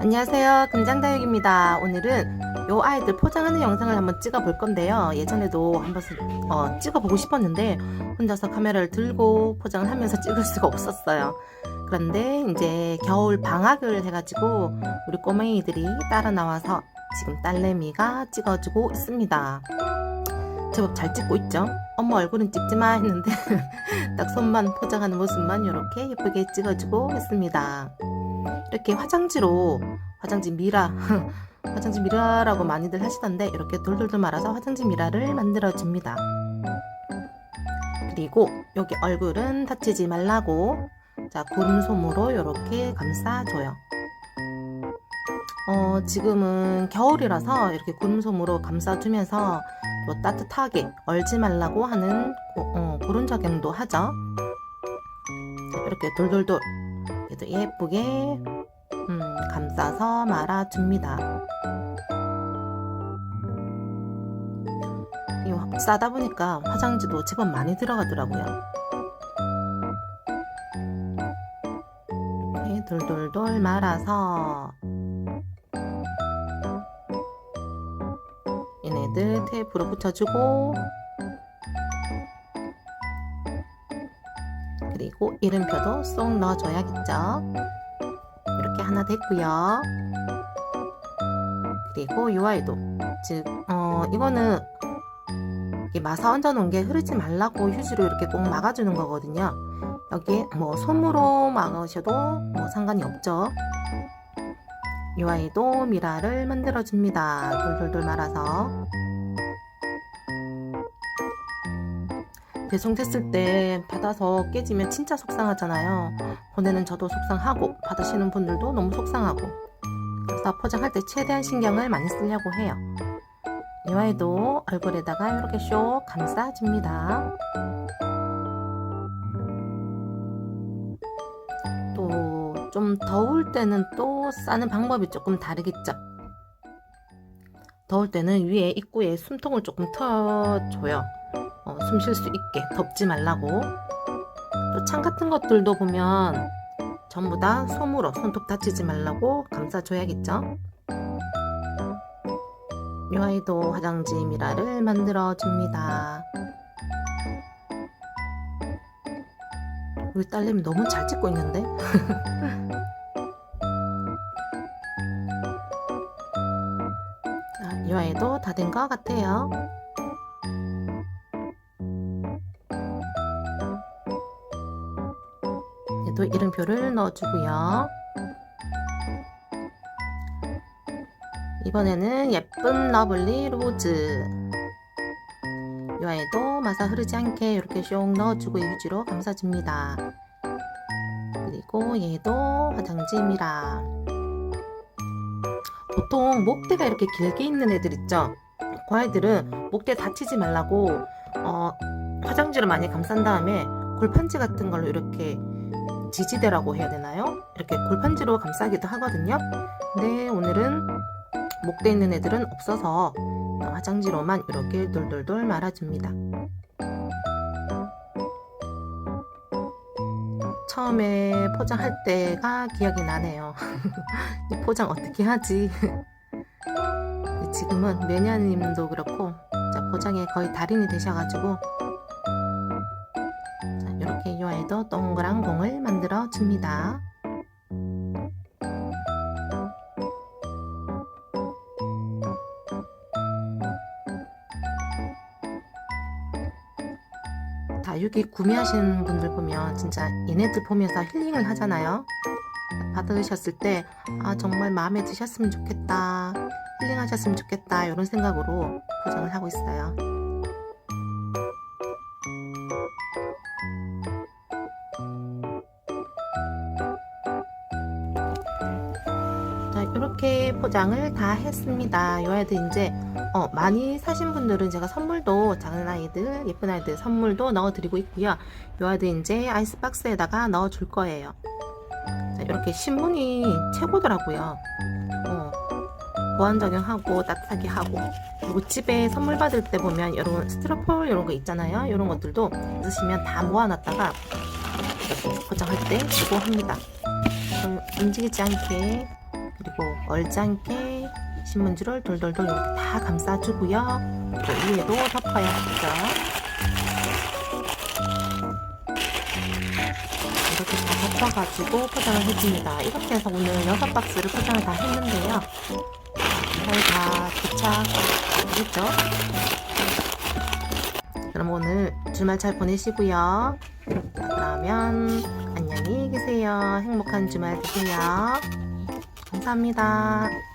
안녕하세요. 금장다육입니다. 오늘은 요 아이들 포장하는 영상을 한번 찍어 볼 건데요. 예전에도 한번 어, 찍어 보고 싶었는데 혼자서 카메라를 들고 포장을 하면서 찍을 수가 없었어요. 그런데 이제 겨울 방학을 해가지고 우리 꼬맹이들이 따라 나와서 지금 딸내미가 찍어주고 있습니다. 제법 잘 찍고 있죠? 엄마 얼굴은 찍지 마 했는데 딱 손만 포장하는 모습만 이렇게 예쁘게 찍어주고 있습니다. 이렇게 화장지로 화장지 미라 화장지 미라라고 많이들 하시던데 이렇게 돌돌돌 말아서 화장지 미라를 만들어 줍니다. 그리고 여기 얼굴은 다치지 말라고 자 고름솜으로 이렇게 감싸줘요. 어, 지금은 겨울이라서 이렇게 고름솜으로 감싸주면서 또 따뜻하게 얼지 말라고 하는 고, 어, 그런 작용도 하죠. 이렇게 돌돌돌 그래도 예쁘게 음, 감싸서 말아줍니다. 이 화- 싸다 보니까 화장지도 제법 많이 들어가더라고요. 이렇게 돌돌돌 말아서 얘네들 테이프로 붙여주고 그리고 이름표도 쏙 넣어줘야겠죠. 이렇게 하나 됐고요. 그리고 이 아이도 즉 어, 이거는 이 마사 얹어 놓은 게 흐르지 말라고 휴지로 이렇게 꼭 막아주는 거거든요. 여기에 뭐 솜으로 막으셔도 뭐 상관이 없죠. 이 아이도 미라를 만들어 줍니다. 돌돌돌 말아서 배송됐을 때 받아서 깨지면 진짜 속상하잖아요. 보내는 저도 속상하고 받으시는 분들도 너무 속상하고 그래서 포장할 때 최대한 신경을 많이 쓰려고 해요. 이 아이도 얼굴에다가 이렇게 쇽 감싸줍니다. 또 좀 더울 때는 또 싸는 방법이 조금 다르겠죠. 더울 때는 위에 입구에 숨통을 조금 터줘요. 어, 숨쉴 수 있게 덥지 말라고. 또 창 같은 것들도 보면 전부 다 솜으로 손톱 다치지 말라고 감싸줘야겠죠. 이 아이도 화장지 미라를 만들어 줍니다. 우리 딸내미 너무 잘 찍고 있는데? 자, 이 아이도 다 된 것 같아요. 이름표를 넣어주고요. 이번에는 예쁜 러블리 로즈. 이 아이도 마사 흐르지 않게 이렇게 쇽 넣어주고 휴지로 감싸줍니다. 그리고 얘도 화장지 미라. 보통 목대가 이렇게 길게 있는 애들 있죠? 그 아이들은 목대 다치지 말라고 어, 화장지를 많이 감싼 다음에 골판지 같은 걸로 이렇게 지지대라고 해야 되나요? 이렇게 골판지로 감싸기도 하거든요. 근데 오늘은 목대 있는 애들은 없어서 화장지로만 이렇게 돌돌돌 말아줍니다. 처음에 포장할 때가 기억이 나네요. 이 포장 어떻게 하지? 지금은 매니아님도 그렇고 자, 포장에 거의 달인이 되셔가지고 아이도 동그란 공을 만들어 줍니다. 다육이 구매하시는 분들 보면 진짜 얘네들 보면서 힐링을 하잖아요. 받으셨을 때, 아, 정말 마음에 드셨으면 좋겠다. 힐링하셨으면 좋겠다. 이런 생각으로 포장을 하고 있어요. 이렇게 포장을 다 했습니다. 요 아이들 이제 어, 많이 사신 분들은 제가 선물도 작은 아이들, 예쁜 아이들 선물도 넣어드리고 있고요. 요 아이들 이제 아이스박스에다가 넣어줄 거예요. 자, 이렇게 신문이 최고더라고요. 어, 보안 적용하고 따뜻하게 하고 그리고 집에 선물 받을 때 보면 이런 스티로폴 이런 거 있잖아요. 이런 것들도 있으시면 다 모아놨다가 포장할 때 쓰고 합니다. 좀 움직이지 않게 그리고 않게 신문지를 돌돌돌 이렇게 다 감싸주고요. 또 위에도 덮어야 하죠. 이렇게 다 덮어가지고 포장을 해줍니다. 이렇게 해서 오늘 여섯 박스를 포장을 다 했는데요. 거의 다 도착했죠? 그럼 오늘 주말 잘 보내시고요. 그러면 안녕히 계세요. 행복한 주말 되세요. 감사합니다.